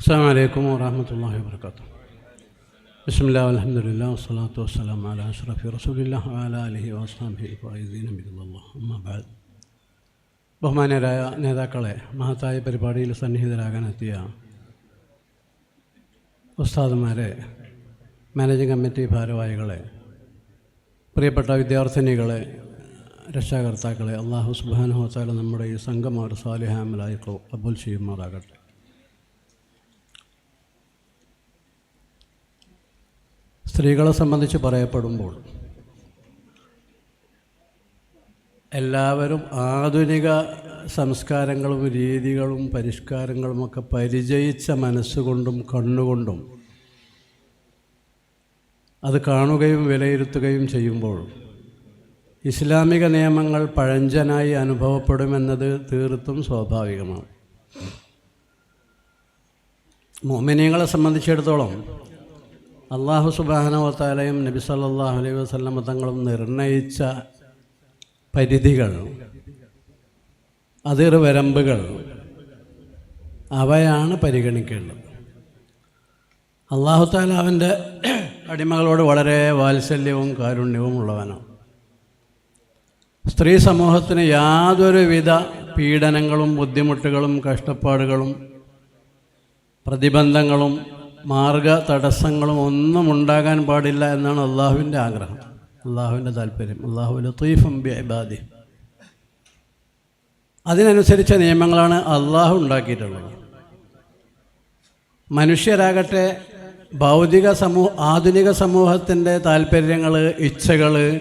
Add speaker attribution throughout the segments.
Speaker 1: അസ്സാം വലൈക്കും വാഹമത്തല്ലാഹി വാത്തു ബിസ്മില്ലാ അലഹമുല്ലാ വസ്സലാത്തു വസ്സലാം അല അഷ്റഫി റസൂലില്ലാ അല അലഹി വസ്ലാംഹി ഫൈദീൻ അമിദുല്ലാ അമ്മബാദ് ബഹുമാനരായ നേതാക്കളെ മഹത്തായ പരിപാടിയിൽ സന്നിഹിതരാകാനെത്തിയ ഉസ്താദുമാരെ മാനേജിംഗ് കമ്മിറ്റി ഭാരവാഹികളെ പ്രിയപ്പെട്ട വിദ്യാർത്ഥിനികളെ രക്ഷാകർത്താക്കളെ അള്ളാഹു സുബാനുഹോത്താല നമ്മുടെ ഈ സംഘം അവർ സാലിഹാമലായി കബൂൽ ചെയ്യുമാറാകട്ടെ. സ്ത്രീകളെ സംബന്ധിച്ച് പറയപ്പെടുമ്പോൾ എല്ലാവരും ആധുനിക സംസ്കാരങ്ങളും രീതികളും പരിഷ്കാരങ്ങളുമൊക്കെ പരിചയിച്ച മനസ്സുകൊണ്ടും കണ്ണുകൊണ്ടും അത് കാണുകയും വിലയിരുത്തുകയും ചെയ്യുമ്പോൾ ഇസ്ലാമിക നിയമങ്ങൾ പഴഞ്ചനായി അനുഭവപ്പെടുമെന്നത് തീർത്തും സ്വാഭാവികമാണ്. മോമിനിയങ്ങളെ സംബന്ധിച്ചിടത്തോളം അള്ളാഹു സുബാനവത്താലയും നബി സല്ലാഹു അലൈഹി വസ്ലമ തങ്ങളും നിർണയിച്ച പരിധികൾ അതിർവരമ്പുകൾ അവയാണ് പരിഗണിക്കേണ്ടത്. അള്ളാഹുത്താല അവന്റെ അടിമകളോട് വളരെ വാത്സല്യവും കാരുണ്യവും ഉള്ളവനാണ്. സ്ത്രീ സമൂഹത്തിന് യാതൊരുവിധ പീഡനങ്ങളും ബുദ്ധിമുട്ടുകളും കഷ്ടപ്പാടുകളും പ്രതിബന്ധങ്ങളും മാർഗ തടസ്സങ്ങളും ഒന്നും ഉണ്ടാകാൻ പാടില്ല എന്നാണ് അള്ളാഹുവിന്റെ ആഗ്രഹം. അള്ളാഹുവിന്റെ താല്പര്യം. അള്ളാഹു ലത്തീഫും ബിബാദി അതിനനുസരിച്ച നിയമങ്ങളാണ് അള്ളാഹു ഉണ്ടാക്കിയിട്ടുള്ളത്. മനുഷ്യരാകട്ടെ ഭൗതിക സമൂഹ ആധുനിക സമൂഹത്തിന്റെ താല്പര്യങ്ങൾ ഇച്ഛകൾ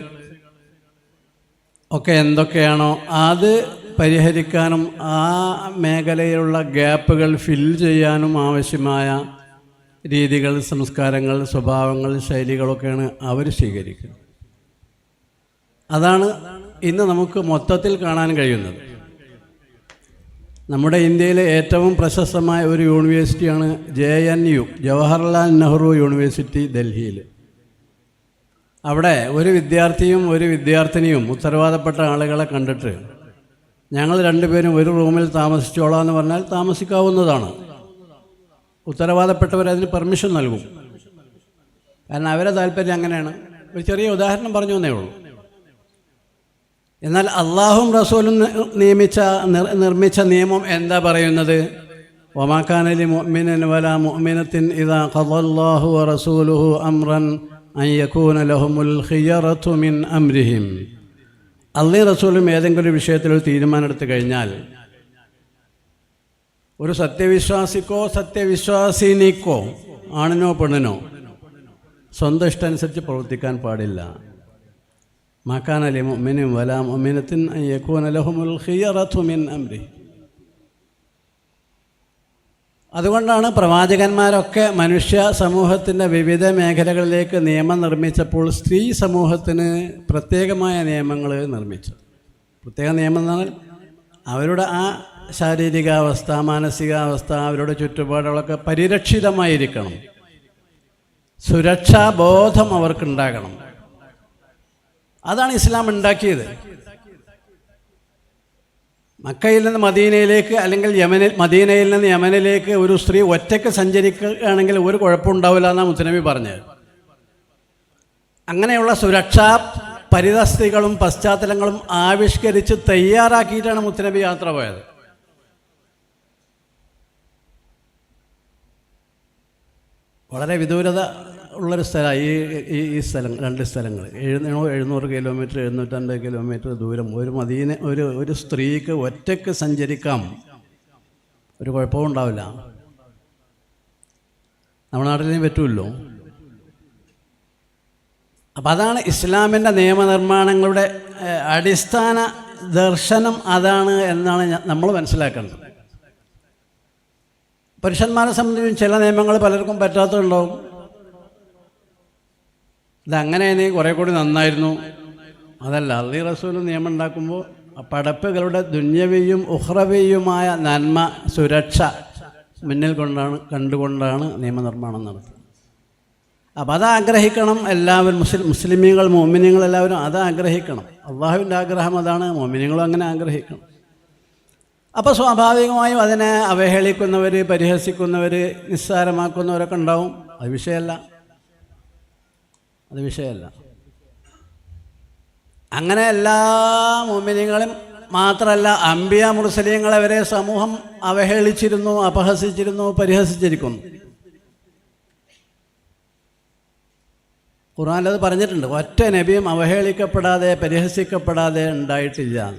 Speaker 1: ഒക്കെ എന്തൊക്കെയാണോ അത് പരിഹരിക്കാനും ആ മേഖലയിലുള്ള ഗ്യാപ്പുകൾ ഫിൽ ചെയ്യാനും ആവശ്യമായ രീതികൾ സംസ്കാരങ്ങൾ സ്വഭാവങ്ങൾ ശൈലികളൊക്കെയാണ് അവർ സ്വീകരിക്കുന്നത്. അതാണ് ഇന്ന് നമുക്ക് മൊത്തത്തിൽ കാണാൻ കഴിയുന്നത്. നമ്മുടെ ഇന്ത്യയിലെ ഏറ്റവും പ്രശസ്തമായ ഒരു യൂണിവേഴ്സിറ്റിയാണ് J N U Jawaharlal Nehru university ഡൽഹിയിൽ അവിടെ ഒരു വിദ്യാർത്ഥിയും ഒരു വിദ്യാർത്ഥിനിയും ഉത്തരവാദപ്പെട്ട ആളുകളെ കണ്ടിട്ട് ഞങ്ങൾ രണ്ടുപേരും ഒരു റൂമിൽ താമസിച്ചോളാം എന്ന് പറഞ്ഞാൽ താമസിക്കാവുന്നതാണ്. ഉത്തരവാദപ്പെട്ടവർ അതിന് പെർമിഷൻ നൽകും. കാരണം അവരെ താല്പര്യം അങ്ങനെയാണ്. ഒരു ചെറിയ ഉദാഹരണം പറഞ്ഞു എന്നേ ഉള്ളൂ. എന്നാൽ അള്ളാഹും റസൂലും നിയമിച്ച നിർമ്മിച്ച നിയമം എന്താ പറയുന്നത്? ഒമാക്കാനലി മൊഹ്മിനൻ വല മൊഹ്മിനത്തിൻ ഇതാ ഖദല്ലാഹു റസൂലുഹു അമ്രൻ അൻ യകൂന ലഹുമുൽ ഖിയറത്തു മിൻ അംരിഹിം. അള്ളി റസൂലും ഏതെങ്കിലും വിഷയത്തിൽ ഒരു തീരുമാനമെടുത്തു കഴിഞ്ഞാൽ ഒരു സത്യവിശ്വാസിക്കോ സത്യവിശ്വാസിനിക്കോ ആണിനോ പെണ്ണിനോ സ്വന്തം ഇഷ്ടമനുസരിച്ച് പ്രവർത്തിക്കാൻ പാടില്ല. മാക്കാനലി മൊമിനും വലാ മൊമിനത്തിൻ യക്കൂന ലഹുമുൽ ഖിയറത്തു മിൻ അംരി. അതുകൊണ്ടാണ് പ്രവാചകന്മാരൊക്കെ മനുഷ്യ സമൂഹത്തിന്റെ വിവിധ മേഖലകളിലേക്ക് നിയമം നിർമ്മിച്ചപ്പോൾ സ്ത്രീ സമൂഹത്തിന് പ്രത്യേകമായ നിയമങ്ങൾ നിർമ്മിച്ചത്. പ്രത്യേക നിയമം എന്നാൽ അവരുടെ ആ ശാരീരികാവസ്ഥ മാനസികാവസ്ഥ അവരുടെ ചുറ്റുപാടുകളൊക്കെ പരിരക്ഷിതമായിരിക്കണം. സുരക്ഷാബോധം അവർക്കുണ്ടാകണം. അതാണ് ഇസ്ലാം ഉണ്ടാക്കിയത്. മക്കയിൽ നിന്ന് മദീനയിലേക്ക് അല്ലെങ്കിൽ യമനിൽ മദീനയിൽ നിന്ന് യമനിലേക്ക് ഒരു സ്ത്രീ ഒറ്റയ്ക്ക് സഞ്ചരിക്കുകയാണെങ്കിൽ ഒരു കുഴപ്പമുണ്ടാവില്ല എന്നാണ് മുത്തനബി പറഞ്ഞത്. അങ്ങനെയുള്ള സുരക്ഷാ പരിതസ്ഥിതികളും പശ്ചാത്തലങ്ങളും ആവിഷ്കരിച്ച് തയ്യാറാക്കിയിട്ടാണ് മുത്തനബി യാത്ര പോയത്. വളരെ വിദൂരത ഉള്ളൊരു സ്ഥലമാണ് ഈ ഈ സ്ഥലം രണ്ട് സ്ഥലങ്ങൾ. എഴുന്നൂറ് എഴുന്നൂറ് കിലോമീറ്റർ എഴുന്നൂറ്റമ്പത് കിലോമീറ്റർ ദൂരം. ഒരു മദീന ഒരു ഒരു സ്ത്രീക്ക് ഒറ്റയ്ക്ക് സഞ്ചരിക്കാം. ഒരു കുഴപ്പവും ഉണ്ടാവില്ല. നമ്മുടെ നാട്ടിലേ പറ്റുമല്ലോ അപ്പം അതാണ് ഇസ്ലാമിന്റെ നിയമനിർമ്മാണങ്ങളുടെ അടിസ്ഥാന ദർശനം അതാണ് എന്നാണ് നമ്മൾ മനസ്സിലാക്കേണ്ടത്. പുരുഷന്മാരെ സംബന്ധിച്ചും ചില നിയമങ്ങൾ പലർക്കും പറ്റാത്തതുണ്ടാവും. ഇതങ്ങനെയാണെങ്കിൽ കുറേ കൂടി നന്നായിരുന്നു. അതല്ല അള്ളി റസൂൽ നിയമം ഉണ്ടാക്കുമ്പോൾ പടപ്പുകളുടെ ദുന്യവിയും ഉഹ്റവിയുമായ നന്മ സുരക്ഷ മുന്നിൽ കൊണ്ടാണ് കണ്ടുകൊണ്ടാണ് നിയമനിർമ്മാണം നടത്തുന്നത്. അപ്പം അത് ആഗ്രഹിക്കണം എല്ലാവരും മുസ്ലിം മുസ്ലിമീങ്ങൾ മോമിനിയങ്ങൾ എല്ലാവരും അത് ആഗ്രഹിക്കണം. അള്ളാഹുവിന്റെ ആഗ്രഹം അതാണ് മോമിനിയങ്ങളും അങ്ങനെ ആഗ്രഹിക്കണം. അപ്പോൾ സ്വാഭാവികമായും അതിനെ അവഹേളിക്കുന്നവർ പരിഹസിക്കുന്നവർ നിസ്സാരമാക്കുന്നവരൊക്കെ ഉണ്ടാവും. അത് വിഷയമല്ല. അത് വിഷയമല്ല. അങ്ങനെ എല്ലാ മോമിനികളും മാത്രമല്ല അമ്പിയ മുർസലീങ്ങളെ വരെ സമൂഹം അവഹേളിച്ചിരുന്നു അപഹസിച്ചിരുന്നു പരിഹസിച്ചിരിക്കുന്നു. അത് പറഞ്ഞിട്ടുണ്ട് ഒറ്റ നബിയും അവഹേളിക്കപ്പെടാതെ പരിഹസിക്കപ്പെടാതെ ഉണ്ടായിട്ടില്ല.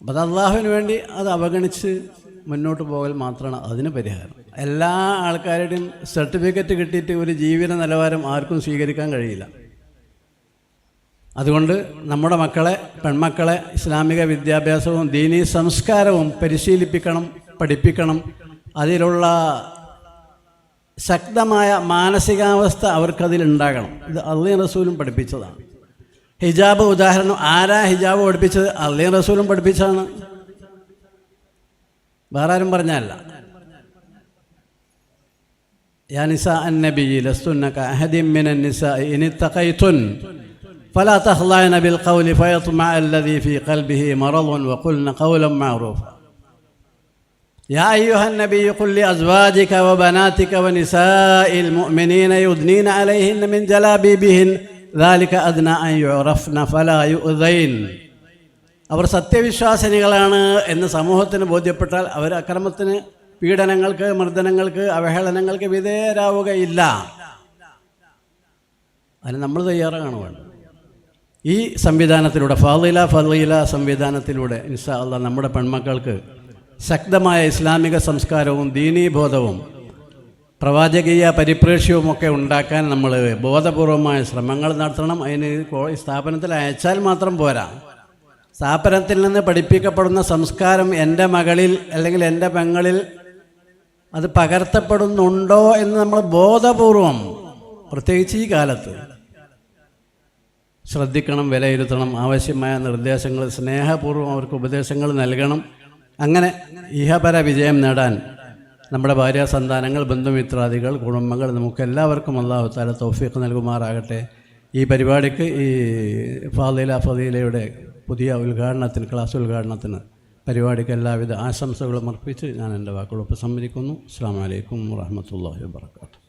Speaker 1: അപ്പം അത് അള്ളാഹുവിന് വേണ്ടി അത് അവഗണിച്ച് മുന്നോട്ട് പോകൽ മാത്രമാണ് അതിന് പരിഹാരം. എല്ലാ ആൾക്കാരുടെയും സർട്ടിഫിക്കറ്റ് കിട്ടിയിട്ട് ഒരു ജീവിത നിലവാരം ആർക്കും സ്വീകരിക്കാൻ കഴിയില്ല. അതുകൊണ്ട് നമ്മുടെ മക്കളെ പെൺമക്കളെ ഇസ്ലാമിക വിദ്യാഭ്യാസവും ദീനീ സംസ്കാരവും പരിശീലിപ്പിക്കണം പഠിപ്പിക്കണം. അതിലുള്ള ശക്തമായ മാനസികാവസ്ഥ അവർക്കതിലുണ്ടാകണം. ഇത് അള്ളി റസൂലും പഠിപ്പിച്ചതാണ്. ഹിജാബ് ഉദാഹരണം ആരാ ഹിജാബ് പഠിപ്പിച്ചത് അള്ളീൻ റസൂലും പഠിപ്പിച്ചതാണ് വേറെ ആരും പറഞ്ഞല്ല يا نساء النبي لستن كأحد من النساء إن اتقيتن فلا تخضعن بالقول فيطمع الذي في قلبه مرض وقلن قولا معروفا يا أيها النبي قل لأزواجك وبناتك ونساء المؤمنين يدنين عليهن من جلابيبهن ദാലിക അദ്ന റഫ്ന فلا يؤذين അവർ സത്യവിശ്വാസിനികളാണ് എന്ന് സമൂഹത്തിന് ബോധ്യപ്പെട്ടാൽ അവർ അക്രമത്തിന് പീഡനങ്ങൾക്ക് മർദ്ദനങ്ങൾക്ക് അവഹേളനങ്ങൾക്ക് വിധേയരാവുകയില്ല. അതിന് നമ്മൾ തയ്യാറാണ് വേണ്ടത്. ഈ സംവിധാനത്തിലൂടെ ഫാദില ഫലീല സംവിധാനത്തിലൂടെ ഇൻഷാ അല്ല നമ്മുടെ പെൺമക്കൾക്ക് ശക്തമായ ഇസ്ലാമിക സംസ്കാരവും ദീനീബോധവും പ്രവാചകീയ പരിപ്രേക്ഷ്യവുമൊക്കെ ഉണ്ടാക്കാൻ നമ്മൾ ബോധപൂർവമായ ശ്രമങ്ങൾ നടത്തണം. അതിന് സ്ഥാപനത്തിൽ അയച്ചാൽ മാത്രം പോരാ. സ്ഥാപനത്തിൽ നിന്ന് പഠിപ്പിക്കപ്പെടുന്ന സംസ്കാരം എന്റെ മകളിൽ അല്ലെങ്കിൽ എന്റെ പെങ്ങളിൽ അത് പകർത്തപ്പെടുന്നുണ്ടോ എന്ന് നമ്മൾ ബോധപൂർവം പ്രത്യേകിച്ച് ഈ കാലത്ത് ശ്രദ്ധിക്കണം വിലയിരുത്തണം. ആവശ്യമായ നിർദ്ദേശങ്ങൾ സ്നേഹപൂർവം അവർക്ക് ഉപദേശങ്ങൾ നൽകണം. അങ്ങനെ ഇഹപര വിജയം നേടാൻ നമ്മുടെ ഭാര്യ സന്താനങ്ങൾ ബന്ധുമിത്രാദികൾ കുടുംബങ്ങൾ നമുക്കെല്ലാവർക്കും അള്ളാഹു താല തൗഫീഖ് നൽകുമാറാകട്ടെ. ഈ പരിപാടിക്ക് ഈ ഫാദില ഫദീലയുടെ പുതിയ ഉദ്ഘാടനത്തിന് ക്ലാസ് ഉദ്ഘാടനത്തിന് പരിപാടിക്ക് എല്ലാവിധ ആശംസകളും അർപ്പിച്ച് ഞാൻ എന്റെ വാക്കുകൾ ഉപസംഹരിക്കുന്നു അസ്സാം വലൈക്കും വാഹമത്തല്ലാഹി വാബർക്കാത്തു